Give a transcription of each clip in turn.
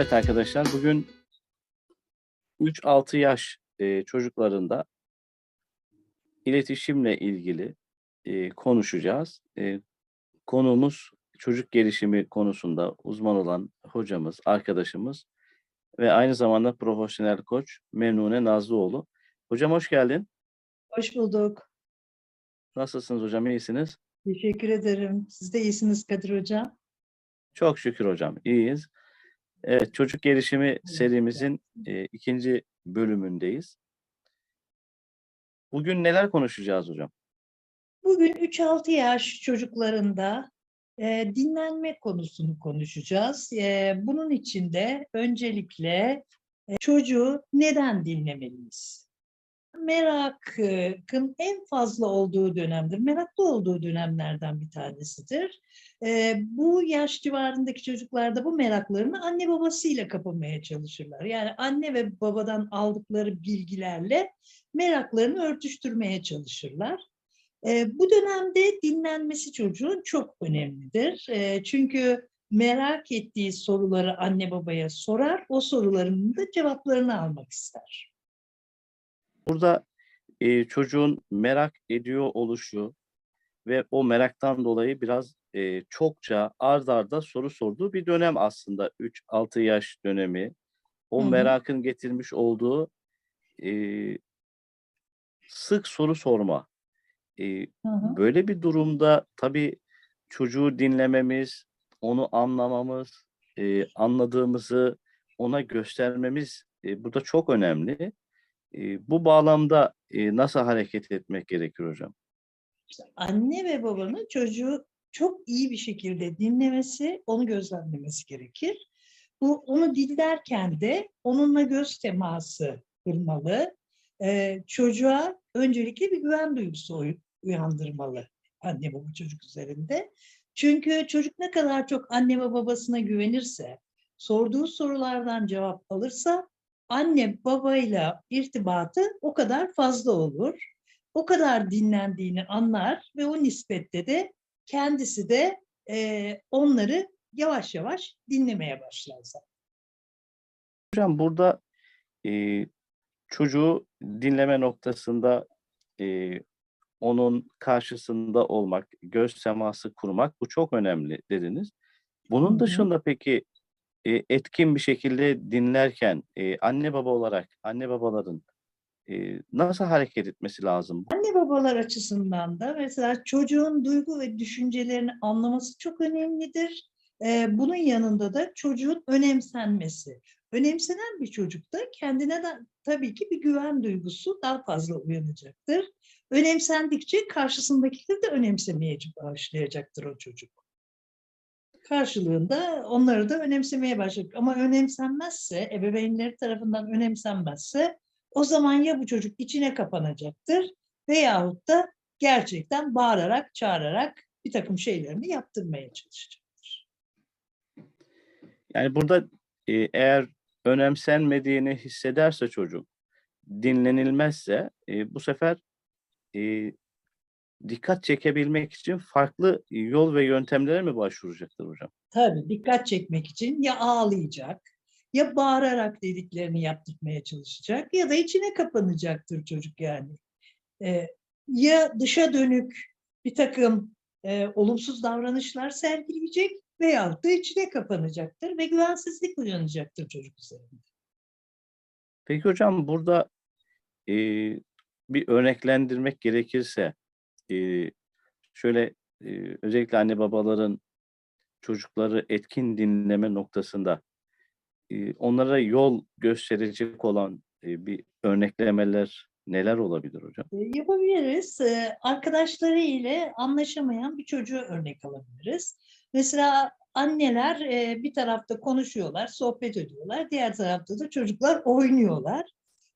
Evet arkadaşlar bugün 3-6 yaş e, çocuklarında iletişimle ilgili e, konuşacağız. E, konuğumuz çocuk gelişimi konusunda uzman olan hocamız, arkadaşımız ve aynı zamanda profesyonel koç Memnune Nazlıoğlu. Hocam hoş geldin. Hoş bulduk. Nasılsınız hocam? İyisiniz? Teşekkür ederim. Siz de iyisiniz Kadir Hocam. Çok şükür hocam. iyiyiz. Evet, çocuk gelişimi serimizin e, ikinci bölümündeyiz. Bugün neler konuşacağız hocam? Bugün 3-6 yaş çocuklarında e, dinlenme konusunu konuşacağız. E, bunun için de öncelikle e, çocuğu neden dinlemeliyiz? Merakın en fazla olduğu dönemdir. Meraklı olduğu dönemlerden bir tanesidir. E, bu yaş civarındaki çocuklarda bu meraklarını anne babasıyla kapamaya çalışırlar. Yani anne ve babadan aldıkları bilgilerle meraklarını örtüştürmeye çalışırlar. E, bu dönemde dinlenmesi çocuğun çok önemlidir. E, çünkü merak ettiği soruları anne babaya sorar, o soruların da cevaplarını almak ister. Burada e, çocuğun merak ediyor oluşu ve o meraktan dolayı biraz e, çokça ard arda soru sorduğu bir dönem aslında 3-6 yaş dönemi. O Hı hı. merakın getirmiş olduğu e, sık soru sorma. E, Hı hı. böyle bir durumda tabii çocuğu dinlememiz, onu anlamamız, e, anladığımızı ona göstermemiz e, burada çok önemli. Bu bağlamda nasıl hareket etmek gerekir hocam? Anne ve babanın çocuğu çok iyi bir şekilde dinlemesi, onu gözlemlemesi gerekir. Bu onu dinlerken de onunla göz teması kurmalı. Çocuğa öncelikle bir güven duygusu uy- uyandırmalı anne baba çocuk üzerinde. Çünkü çocuk ne kadar çok anne ve babasına güvenirse, sorduğu sorulardan cevap alırsa anne babayla irtibatı o kadar fazla olur o kadar dinlendiğini anlar ve o nispette de kendisi de e, onları yavaş yavaş dinlemeye başlar zaten. Hocam burada e, çocuğu dinleme noktasında e, onun karşısında olmak, göz teması kurmak bu çok önemli dediniz. Bunun dışında peki e, etkin bir şekilde dinlerken e, anne baba olarak anne babaların e, nasıl hareket etmesi lazım? Anne babalar açısından da mesela çocuğun duygu ve düşüncelerini anlaması çok önemlidir. Ee, bunun yanında da çocuğun önemsenmesi. Önemsenen bir çocukta kendine de tabii ki bir güven duygusu daha fazla uyanacaktır. Önemsendikçe karşısındakileri de önemsemeye başlayacaktır o çocuk. Karşılığında onları da önemsemeye başlayacak. Ama önemsenmezse, ebeveynleri tarafından önemsenmezse o zaman ya bu çocuk içine kapanacaktır veyahut da gerçekten bağırarak, çağırarak bir takım şeylerini yaptırmaya çalışacaktır. Yani burada e, eğer önemsenmediğini hissederse çocuk, dinlenilmezse e, bu sefer e, dikkat çekebilmek için farklı yol ve yöntemlere mi başvuracaktır hocam? Tabii dikkat çekmek için ya ağlayacak, ya bağırarak dediklerini yaptırmaya çalışacak ya da içine kapanacaktır çocuk yani. Ee, ya dışa dönük bir takım e, olumsuz davranışlar sergileyecek veyahut da içine kapanacaktır ve güvensizlik uyanacaktır çocuk üzerinde. Peki hocam burada e, bir örneklendirmek gerekirse e, şöyle e, özellikle anne babaların çocukları etkin dinleme noktasında e, onlara yol gösterecek olan e, bir örneklemeler neler olabilir hocam? Yapabiliriz. Arkadaşları ile anlaşamayan bir çocuğu örnek alabiliriz. Mesela anneler bir tarafta konuşuyorlar, sohbet ediyorlar. Diğer tarafta da çocuklar oynuyorlar.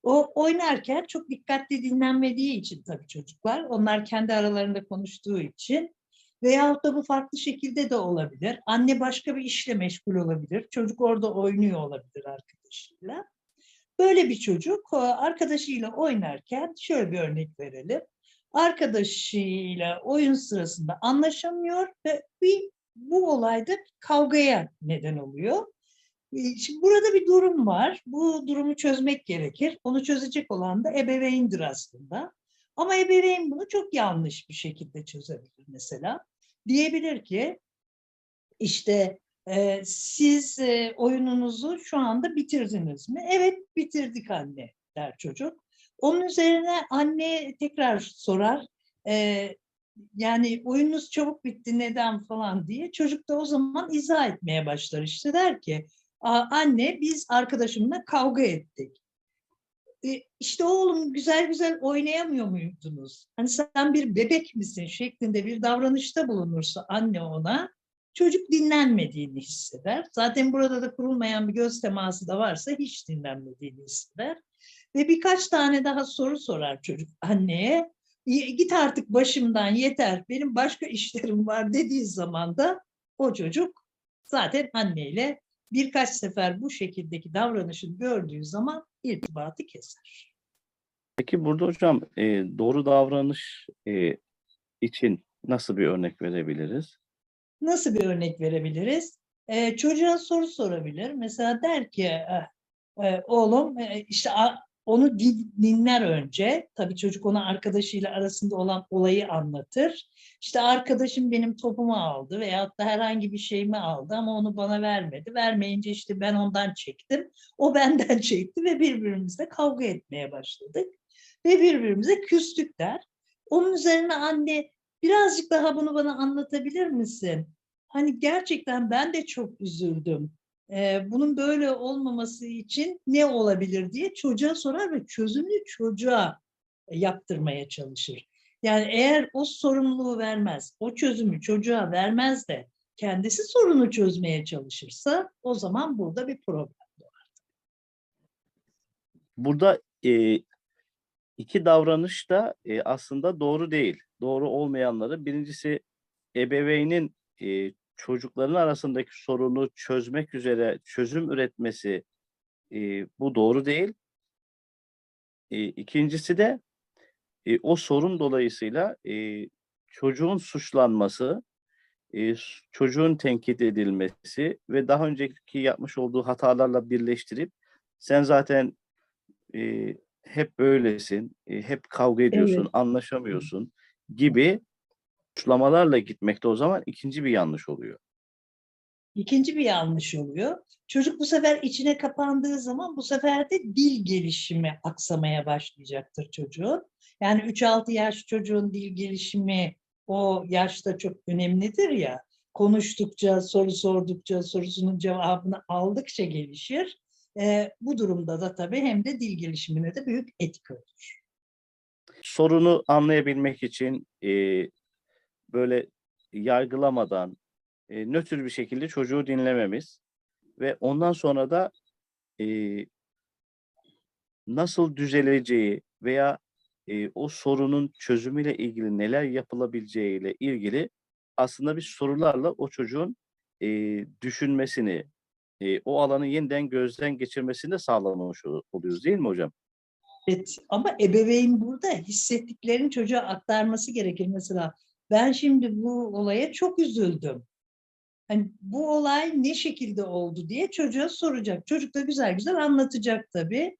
O oynarken çok dikkatli dinlenmediği için tabii çocuklar, onlar kendi aralarında konuştuğu için veyahut da bu farklı şekilde de olabilir. Anne başka bir işle meşgul olabilir. Çocuk orada oynuyor olabilir arkadaşıyla. Böyle bir çocuk e, arkadaşıyla oynarken şöyle bir örnek verelim. Arkadaşıyla oyun sırasında anlaşamıyor ve bir bu olayda kavgaya neden oluyor. E, Şimdi burada bir durum var. Bu durumu çözmek gerekir. Onu çözecek olan da ebeveyndir aslında. Ama ebeveyn bunu çok yanlış bir şekilde çözebilir mesela. Diyebilir ki işte e, siz e, oyununuzu şu anda bitirdiniz mi? Evet bitirdik anne der çocuk. Onun üzerine anne tekrar sorar. e, yani oyununuz çabuk bitti neden falan diye. Çocuk da o zaman izah etmeye başlar işte der ki "Aa, anne biz arkadaşımla kavga ettik. E, işte oğlum güzel güzel oynayamıyor muydunuz? Hani sen bir bebek misin şeklinde bir davranışta bulunursa anne ona çocuk dinlenmediğini hisseder. Zaten burada da kurulmayan bir göz teması da varsa hiç dinlenmediğini hisseder. Ve birkaç tane daha soru sorar çocuk anneye. "Y- Git artık başımdan yeter benim başka işlerim var dediği zaman da o çocuk zaten anneyle birkaç sefer bu şekildeki davranışını gördüğü zaman irtibatı keser. Peki burada hocam e, doğru davranış e, için nasıl bir örnek verebiliriz? Nasıl bir örnek verebiliriz? Ee, çocuğa soru sorabilir. Mesela der ki "Eh, e, oğlum e, işte a- onu din- dinler önce. Tabii çocuk ona arkadaşıyla arasında olan olayı anlatır. İşte arkadaşım benim topumu aldı veyahut da herhangi bir şeyimi aldı ama onu bana vermedi. Vermeyince işte ben ondan çektim. O benden çekti ve birbirimizle kavga etmeye başladık. Ve birbirimize küstük der. Onun üzerine anne birazcık daha bunu bana anlatabilir misin? Hani gerçekten ben de çok üzüldüm. Bunun böyle olmaması için ne olabilir diye çocuğa sorar ve çözümünü çocuğa yaptırmaya çalışır. Yani eğer o sorumluluğu vermez, o çözümü çocuğa vermez de kendisi sorunu çözmeye çalışırsa o zaman burada bir problem. Burada e, iki davranış da e, aslında doğru değil. Doğru olmayanları birincisi ebeveynin e, çocukların arasındaki sorunu çözmek üzere çözüm üretmesi e, bu doğru değil. E, ikincisi de e, o sorun dolayısıyla e, çocuğun suçlanması, e, çocuğun tenkit edilmesi ve daha önceki yapmış olduğu hatalarla birleştirip sen zaten e, hep böylesin, e, hep kavga ediyorsun, Evet. anlaşamıyorsun gibi suçlamalarla gitmekte o zaman ikinci bir yanlış oluyor. İkinci bir yanlış oluyor. Çocuk bu sefer içine kapandığı zaman bu sefer de dil gelişimi aksamaya başlayacaktır çocuğun. Yani 3-6 yaş çocuğun dil gelişimi o yaşta çok önemlidir ya. Konuştukça, soru sordukça, sorusunun cevabını aldıkça gelişir. Ee, bu durumda da tabii hem de dil gelişimine de büyük etki olur. Sorunu anlayabilmek için e, böyle yargılamadan e, nötr bir şekilde çocuğu dinlememiz ve ondan sonra da e, nasıl düzeleceği veya e, o sorunun çözümüyle ilgili neler yapılabileceğiyle ilgili aslında bir sorularla o çocuğun e, düşünmesini, e, o alanı yeniden gözden geçirmesini de sağlamış ol- oluyoruz değil mi hocam? Evet, ama ebeveyn burada hissettiklerini çocuğa aktarması gerekir. Mesela ben şimdi bu olaya çok üzüldüm. Hani bu olay ne şekilde oldu diye çocuğa soracak. Çocuk da güzel güzel anlatacak tabii.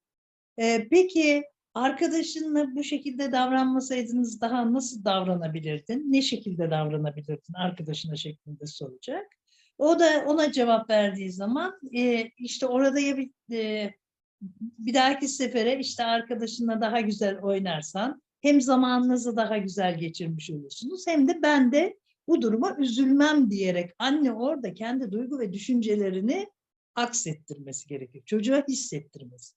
Ee, peki arkadaşınla bu şekilde davranmasaydınız daha nasıl davranabilirdin? Ne şekilde davranabilirdin arkadaşına şeklinde soracak. O da ona cevap verdiği zaman e, işte orada ya bir e, bir dahaki sefere işte arkadaşınla daha güzel oynarsan hem zamanınızı daha güzel geçirmiş olursunuz hem de ben de bu duruma üzülmem diyerek anne orada kendi duygu ve düşüncelerini aksettirmesi gerekir. Çocuğa hissettirmesi.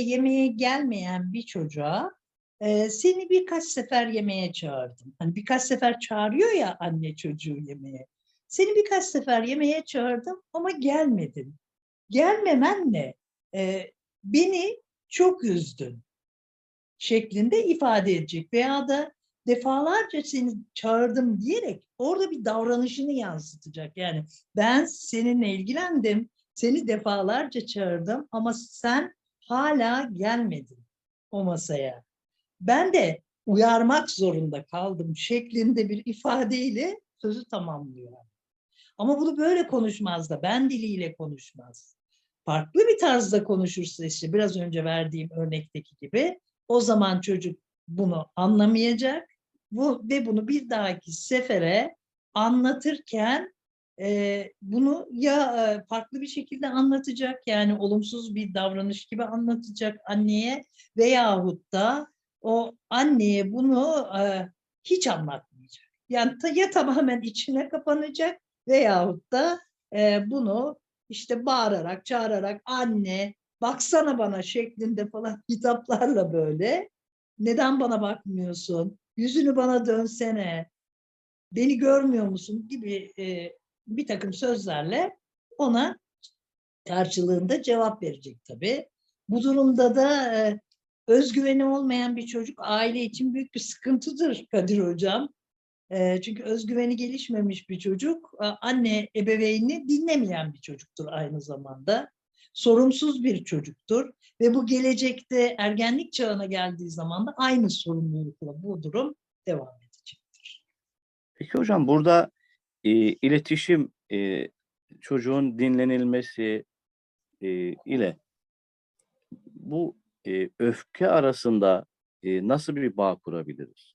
Yemeğe gelmeyen bir çocuğa e, seni birkaç sefer yemeğe çağırdım. Hani birkaç sefer çağırıyor ya anne çocuğu yemeğe. Seni birkaç sefer yemeğe çağırdım ama gelmedin. Gelmemenle e, beni çok üzdün şeklinde ifade edecek veya da defalarca seni çağırdım diyerek orada bir davranışını yansıtacak. Yani ben seninle ilgilendim, seni defalarca çağırdım ama sen hala gelmedin o masaya. Ben de uyarmak zorunda kaldım şeklinde bir ifadeyle sözü tamamlıyor. Ama bunu böyle konuşmaz da ben diliyle konuşmaz. Farklı bir tarzda konuşursa işte biraz önce verdiğim örnekteki gibi o zaman çocuk bunu anlamayacak bu ve bunu bir dahaki sefere anlatırken e, bunu ya e, farklı bir şekilde anlatacak yani olumsuz bir davranış gibi anlatacak anneye veyahut da o anneye bunu e, hiç anlatmayacak. Yani ta- ya tamamen içine kapanacak veyahut da e, bunu işte bağırarak, çağırarak anne baksana bana şeklinde falan hitaplarla böyle neden bana bakmıyorsun? Yüzünü bana dönsene. Beni görmüyor musun? gibi e, bir takım sözlerle ona karşılığında cevap verecek tabii. Bu durumda da e, özgüveni olmayan bir çocuk aile için büyük bir sıkıntıdır Kadir Hocam. E, çünkü özgüveni gelişmemiş bir çocuk anne ebeveynini dinlemeyen bir çocuktur aynı zamanda. Sorumsuz bir çocuktur ve bu gelecekte ergenlik çağına geldiği zaman da aynı sorumlulukla bu durum devam edecektir. Peki hocam burada e, iletişim e, çocuğun dinlenilmesi e, ile bu e, öfke arasında e, nasıl bir bağ kurabiliriz?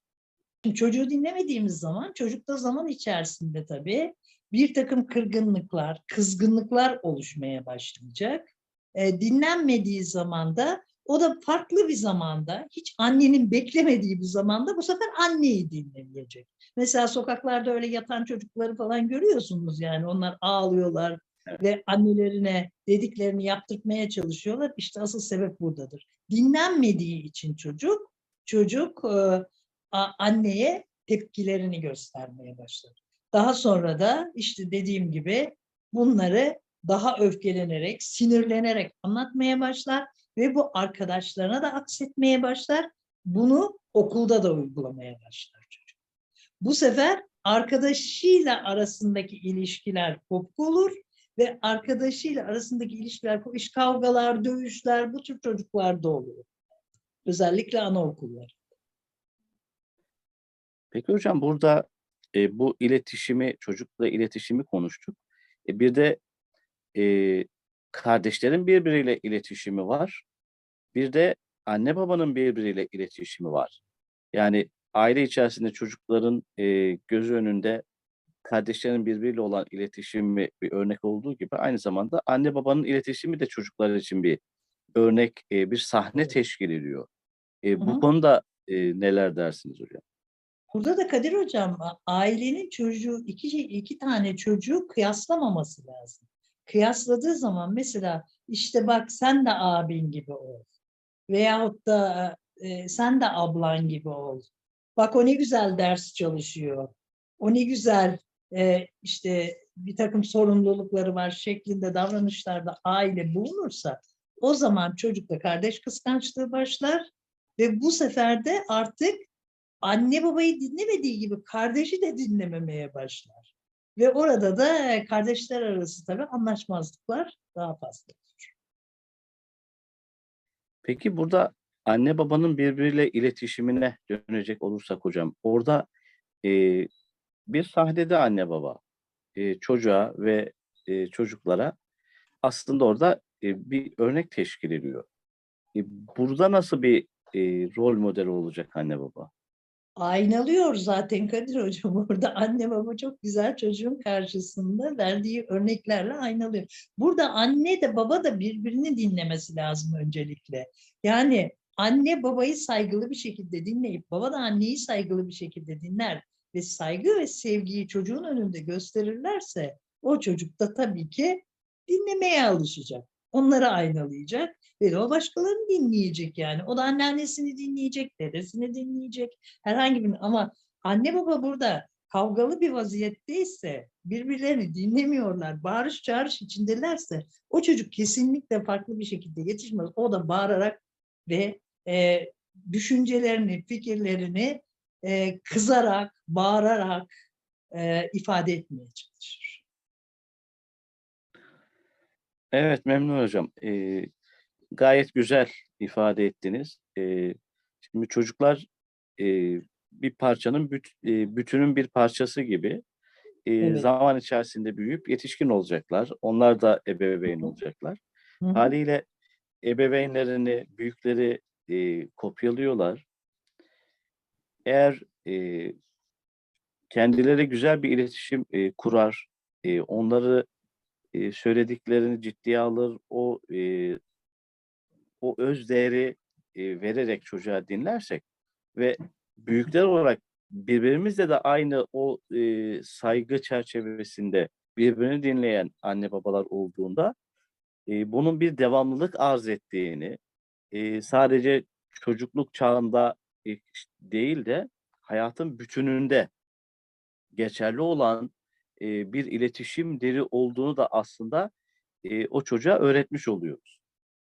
Çocuğu dinlemediğimiz zaman çocukta zaman içerisinde tabii bir takım kırgınlıklar, kızgınlıklar oluşmaya başlayacak. E, dinlenmediği zaman da o da farklı bir zamanda, hiç annenin beklemediği bir zamanda bu sefer anneyi dinlemeyecek. Mesela sokaklarda öyle yatan çocukları falan görüyorsunuz yani onlar ağlıyorlar Evet. ve annelerine dediklerini yaptırmaya çalışıyorlar. İşte asıl sebep buradadır. Dinlenmediği için çocuk, çocuk e, a- anneye tepkilerini göstermeye başlar. Daha sonra da işte dediğim gibi bunları daha öfkelenerek, sinirlenerek anlatmaya başlar ve bu arkadaşlarına da aksetmeye başlar. Bunu okulda da uygulamaya başlar çocuk. Bu sefer arkadaşıyla arasındaki ilişkiler kopuk olur ve arkadaşıyla arasındaki ilişkiler, iş kavgalar, dövüşler bu tür çocuklarda oluyor. Özellikle anaokulları. Peki hocam burada e, bu iletişimi, çocukla iletişimi konuştuk. E, bir de e, kardeşlerin birbiriyle iletişimi var. Bir de anne babanın birbiriyle iletişimi var. Yani aile içerisinde çocukların e, gözü önünde kardeşlerin birbiriyle olan iletişimi bir örnek olduğu gibi aynı zamanda anne babanın iletişimi de çocuklar için bir örnek, e, bir sahne teşkil ediyor. E, bu hı. konuda e, neler dersiniz hocam? Burada da Kadir Hocam ailenin çocuğu iki, şey- iki tane çocuğu kıyaslamaması lazım. Kıyasladığı zaman mesela işte bak sen de abin gibi ol. Veyahut da e, sen de ablan gibi ol. Bak o ne güzel ders çalışıyor. O ne güzel e, işte bir takım sorumlulukları var şeklinde davranışlarda aile bulunursa o zaman çocukta kardeş kıskançlığı başlar ve bu sefer de artık anne babayı dinlemediği gibi kardeşi de dinlememeye başlar. Ve orada da e, kardeşler arası tabii anlaşmazlıklar daha fazla. Peki burada anne babanın birbiriyle iletişimine dönecek olursak hocam, orada e, bir sahnede anne baba e, çocuğa ve e, çocuklara aslında orada e, bir örnek teşkil ediyor. E, burada nasıl bir e, rol modeli olacak anne baba? Aynalıyor zaten Kadir Hocam orada anne baba çok güzel çocuğun karşısında verdiği örneklerle aynalıyor. Burada anne de baba da birbirini dinlemesi lazım öncelikle. Yani anne babayı saygılı bir şekilde dinleyip baba da anneyi saygılı bir şekilde dinler ve saygı ve sevgiyi çocuğun önünde gösterirlerse o çocuk da tabii ki dinlemeye alışacak. Onları aynalayacak ve o başkalarını dinleyecek yani. O da anneannesini dinleyecek, dedesini dinleyecek herhangi bir ama anne baba burada kavgalı bir vaziyetteyse birbirlerini dinlemiyorlar, bağırış çağırış içindelerse o çocuk kesinlikle farklı bir şekilde yetişmez. O da bağırarak ve e, düşüncelerini, fikirlerini e, kızarak, bağırarak e, ifade etmeye çalışır. Evet memnun hocam. E, gayet güzel ifade ettiniz. E, şimdi çocuklar e, bir parçanın büt, e, bütünün bir parçası gibi. e, Evet. zaman içerisinde büyüyüp yetişkin olacaklar. Onlar da ebeveyn olacaklar. Hı hı. Haliyle ebeveynlerini, büyükleri e, kopyalıyorlar. Eğer e, kendileri güzel bir iletişim e, kurar, e, onları e, söylediklerini ciddiye alır, o e, o öz değeri e, vererek çocuğa dinlersek ve büyükler olarak birbirimizle de aynı o e, saygı çerçevesinde birbirini dinleyen anne babalar olduğunda e, bunun bir devamlılık arz ettiğini e, sadece çocukluk çağında e, değil de hayatın bütününde geçerli olan e, bir iletişim dili olduğunu da aslında e, o çocuğa öğretmiş oluyoruz.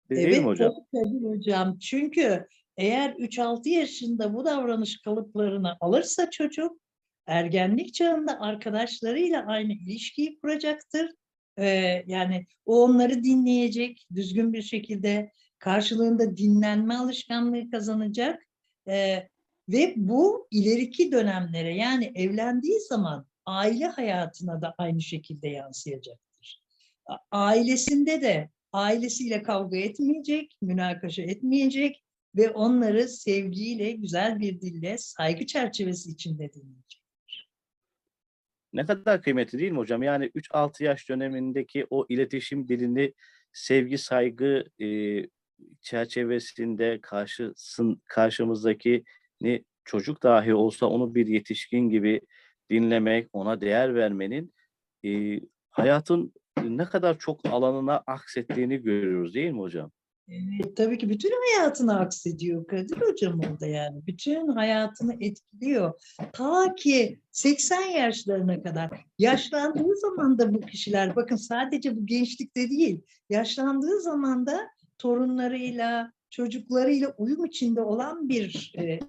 Değil Evet mi hocam? tabii hocam. Çünkü eğer 3-6 yaşında bu davranış kalıplarını alırsa çocuk ergenlik çağında arkadaşlarıyla aynı ilişkiyi kuracaktır. Ee, yani o onları dinleyecek, düzgün bir şekilde karşılığında dinlenme alışkanlığı kazanacak. Ee, ve bu ileriki dönemlere yani evlendiği zaman aile hayatına da aynı şekilde yansıyacaktır. Ailesinde de ailesiyle kavga etmeyecek, münakaşa etmeyecek ve onları sevgiyle, güzel bir dille, saygı çerçevesi içinde dinleyecek. Ne kadar kıymetli değil mi hocam? Yani 3-6 yaş dönemindeki o iletişim dilini sevgi, saygı e, çerçevesinde karşısın, karşımızdaki ne çocuk dahi olsa onu bir yetişkin gibi dinlemek, ona değer vermenin e, hayatın ne kadar çok alanına aksettiğini görüyoruz değil mi hocam? Evet, tabii ki bütün hayatını aksediyor Kadir Hocam orada yani. Bütün hayatını etkiliyor. Ta ki 80 yaşlarına kadar. Yaşlandığı zaman da bu kişiler, bakın sadece bu gençlikte değil, yaşlandığı zaman da torunlarıyla, çocuklarıyla uyum içinde olan bir e,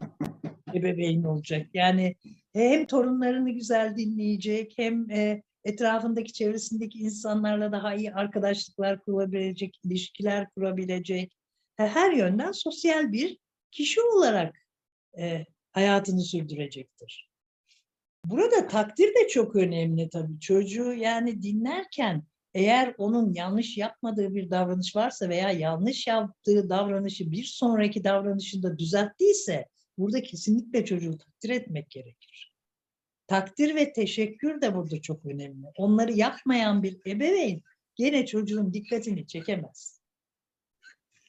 ebeveyn olacak. Yani hem torunlarını güzel dinleyecek, hem e, etrafındaki, çevresindeki insanlarla daha iyi arkadaşlıklar kurabilecek, ilişkiler kurabilecek, he- her yönden sosyal bir kişi olarak e, hayatını sürdürecektir. Burada takdir de çok önemli tabii. Çocuğu yani dinlerken eğer onun yanlış yapmadığı bir davranış varsa veya yanlış yaptığı davranışı bir sonraki davranışında düzelttiyse burada kesinlikle çocuğu takdir etmek gerekir. Takdir ve teşekkür de burada çok önemli. Onları yapmayan bir ebeveyn gene çocuğun dikkatini çekemez.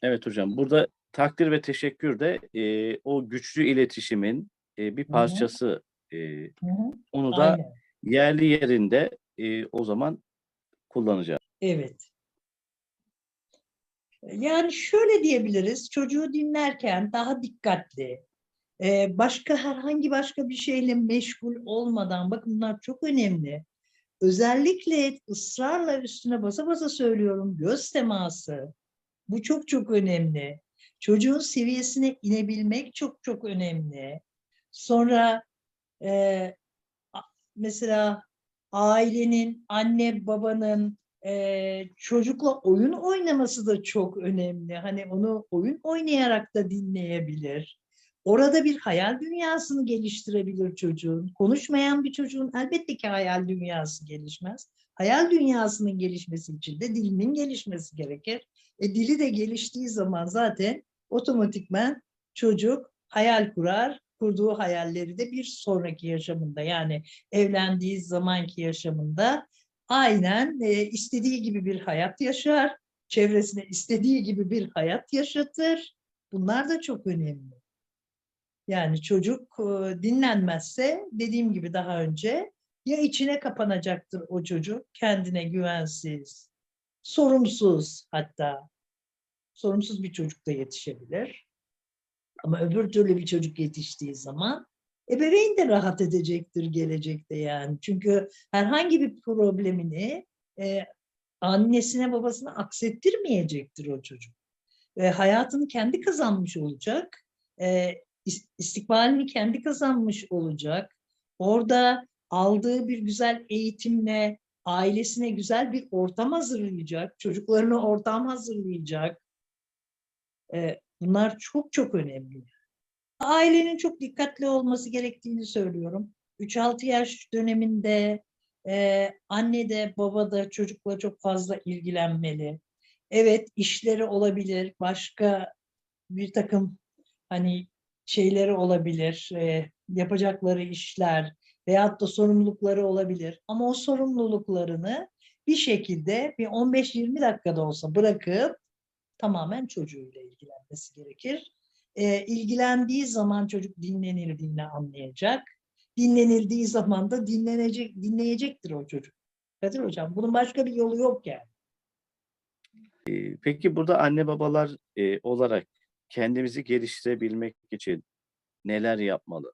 Evet hocam. Burada takdir ve teşekkür de e, o güçlü iletişimin e, bir parçası. E, Hı hı, onu da Aynen. yerli yerinde e, o zaman kullanacağız. Evet. Yani şöyle diyebiliriz, çocuğu dinlerken daha dikkatli, e, başka herhangi başka bir şeyle meşgul olmadan, bakın bunlar çok önemli. Özellikle ısrarla üstüne basa basa söylüyorum, göz teması. Bu çok çok önemli. Çocuğun seviyesine inebilmek çok çok önemli. Sonra e, mesela ailenin, anne babanın e, çocukla oyun oynaması da çok önemli. Hani onu oyun oynayarak da dinleyebilir. Orada bir hayal dünyasını geliştirebilir çocuğun. Konuşmayan bir çocuğun elbette ki hayal dünyası gelişmez. Hayal dünyasının gelişmesi için de dilinin gelişmesi gerekir. E, dili de geliştiği zaman zaten otomatikman çocuk hayal kurar. Kurduğu hayalleri de bir sonraki yaşamında yani evlendiği zamanki yaşamında aynen e, istediği gibi bir hayat yaşar. Çevresine istediği gibi bir hayat yaşatır. Bunlar da çok önemli. Yani çocuk e, dinlenmezse dediğim gibi daha önce ya içine kapanacaktır o çocuk, kendine güvensiz, sorumsuz hatta. Sorumsuz bir çocuk da yetişebilir. Ama öbür türlü bir çocuk yetiştiği zaman ebeveyn de rahat edecektir gelecekte yani. Çünkü herhangi bir problemini e, annesine babasına aksettirmeyecektir o çocuk. Ve hayatını kendi kazanmış olacak. E, istikbalini kendi kazanmış olacak. Orada aldığı bir güzel eğitimle ailesine güzel bir ortam hazırlayacak. Çocuklarına ortam hazırlayacak. E, bunlar çok çok önemli. Ailenin çok dikkatli olması gerektiğini söylüyorum. 3-6 yaş döneminde e, anne de baba da çocukla çok fazla ilgilenmeli. Evet işleri olabilir, başka bir takım hani şeyleri olabilir, e, yapacakları işler veyahut da sorumlulukları olabilir. Ama o sorumluluklarını bir şekilde bir 15-20 dakikada olsa bırakıp tamamen çocuğuyla ilgilenmesi gerekir. E, ilgilendiği zaman çocuk dinlenildiğini anlayacak. Dinlenildiği zaman da dinlenecek, dinleyecektir o çocuk. Kadir Hocam bunun başka bir yolu yok yani. Eee, peki burada anne babalar, eee, olarak kendimizi geliştirebilmek için neler yapmalı?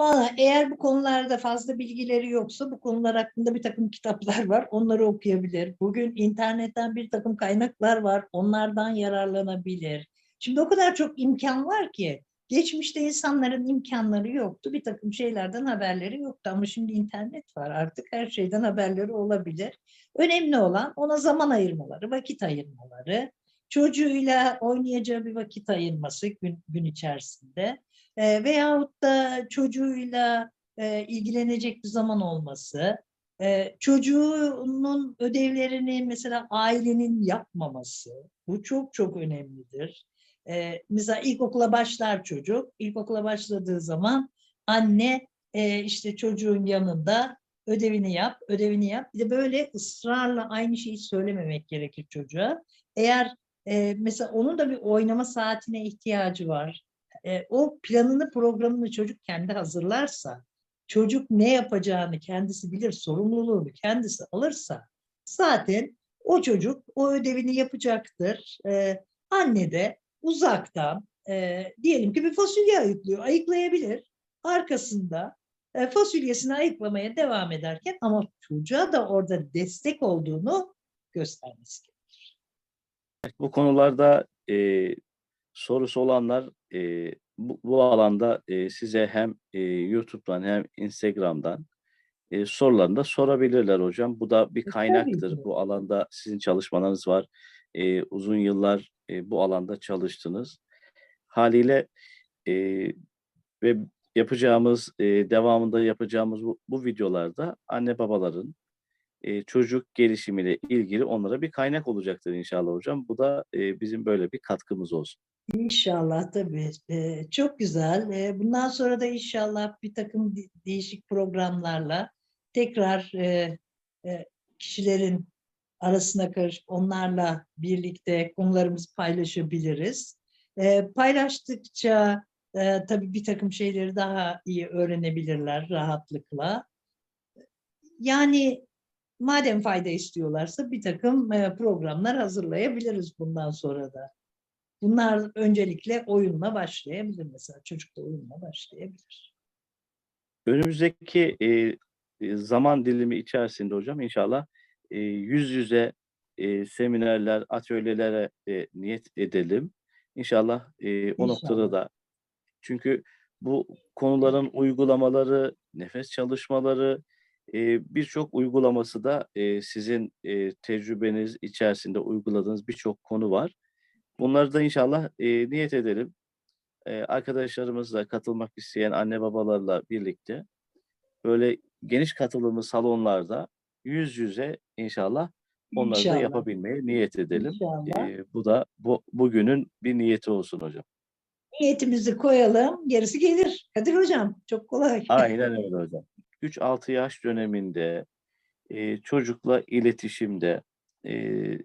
Valla eğer bu konularda fazla bilgileri yoksa bu konular hakkında bir takım kitaplar var. Onları okuyabilir. Bugün internetten bir takım kaynaklar var. Onlardan yararlanabilir. Şimdi o kadar çok imkan var ki geçmişte insanların imkanları yoktu. Bir takım şeylerden haberleri yoktu ama şimdi internet var. Artık her şeyden haberleri olabilir. Önemli olan ona zaman ayırmaları, vakit ayırmaları, çocuğuyla oynayacağı bir vakit ayırması gün, gün içerisinde e, veyahut da çocuğuyla e, ilgilenecek bir zaman olması, e, çocuğunun ödevlerini mesela ailenin yapmaması, bu çok çok önemlidir. E, mesela ilkokula başlar çocuk, ilkokula başladığı zaman anne e, işte çocuğun yanında ödevini yap, ödevini yap. Bir de böyle ısrarla aynı şeyi söylememek gerekir çocuğa. Eğer e, mesela onun da bir oynama saatine ihtiyacı var e, o planını programını çocuk kendi hazırlarsa, çocuk ne yapacağını kendisi bilir, sorumluluğunu kendisi alırsa zaten o çocuk o ödevini yapacaktır. E, anne de uzaktan e, diyelim ki bir fasulye ayıklıyor, ayıklayabilir. Arkasında e, fasulyesini ayıklamaya devam ederken ama çocuğa da orada destek olduğunu göstermesi gerekir. Bu konularda, eee, sorusu olanlar, eee, bu bu alanda, eee, size hem, eee, YouTube'dan hem Instagram'dan, eee, sorularını da sorabilirler hocam. Bu da bir E, kaynaktır. Bu alanda sizin çalışmalarınız var. Eee, uzun yıllar, eee, bu alanda çalıştınız. Hâliyle, eee, ve yapacağımız, eee, devamında yapacağımız bu bu videolarda anne babaların, çocuk gelişimiyle ilgili onlara bir kaynak olacaktır inşallah hocam. Bu da, bizim böyle bir katkımız olsun. İnşallah tabii. Çok güzel. Bundan sonra da inşallah bir takım de değişik programlarla tekrar, kişilerin arasına karışıp onlarla birlikte konularımızı paylaşabiliriz. Paylaştıkça, eee, tabii bir takım şeyleri daha iyi öğrenebilirler rahatlıkla. Yani madem fayda istiyorlarsa bir takım eee, programlar hazırlayabiliriz bundan sonra da. Bunlar öncelikle oyunla başlayabilir mesela. Çocuk da oyunla başlayabilir. Önümüzdeki, eee, eee, zaman dilimi içerisinde hocam inşallah, eee, yüz yüze, eee, seminerler, atölyelere, eee, niyet edelim. İnşallah, eee, o noktada İnşallah. da çünkü bu konuların uygulamaları, nefes çalışmaları, eee, birçok uygulaması da, sizin, tecrübeniz içerisinde uyguladığınız birçok konu var. Bunları da inşallah, niyet edelim. Arkadaşlarımızla katılmak isteyen anne babalarla birlikte böyle geniş katılımlı salonlarda yüz yüze inşallah onları da İnşallah. yapabilmeye niyet edelim. İnşallah. Bu da bu bugünün bir niyeti olsun hocam. Niyetimizi koyalım, gerisi gelir. Kadir Hocam, çok kolay. Aynen öyle hocam. 3-6 yaş döneminde, eee, çocukla iletişimde, eee,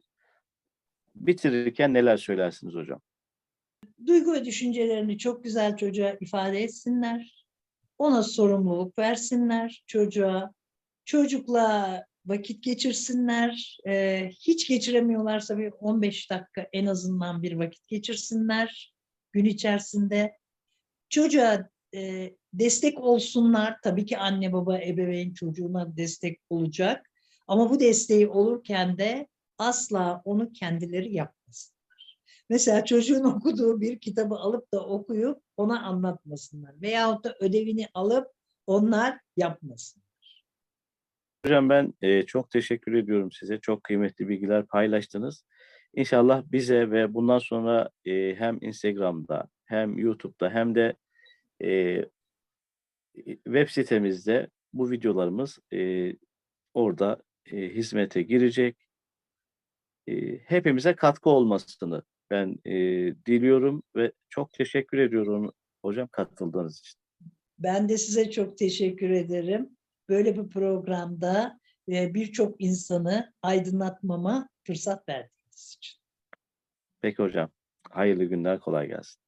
bitirirken neler söylersiniz hocam? Duygu ve düşüncelerini çok güzel çocuğa ifade etsinler. Ona sorumluluk versinler çocuğa. Çocukla vakit geçirsinler. Eee, hiç geçiremiyorlarsa bir 15 dakika en azından bir vakit geçirsinler gün içerisinde. Çocuğa, eee, destek olsunlar. Tabii ki anne baba, ebeveyn çocuğuna destek olacak. Ama bu desteği olurken de asla onu kendileri yapmasınlar. Mesela çocuğun okuduğu bir kitabı alıp da okuyup ona anlatmasınlar veyahut da ödevini alıp onlar yapmasınlar. Hocam ben, eee, çok teşekkür ediyorum size. Çok kıymetli bilgiler paylaştınız. İnşallah bize ve bundan sonra, eee, hem Instagram'da hem YouTube'da hem de, iii, web sitemizde bu videolarımız e, orada e, hizmete girecek. E, hepimize katkı olmasını ben e, diliyorum ve çok teşekkür ediyorum hocam katıldığınız için. Ben de size çok teşekkür ederim. Böyle bir programda e, birçok insanı aydınlatmama fırsat verdiğiniz için. Peki hocam. Hayırlı günler, kolay gelsin.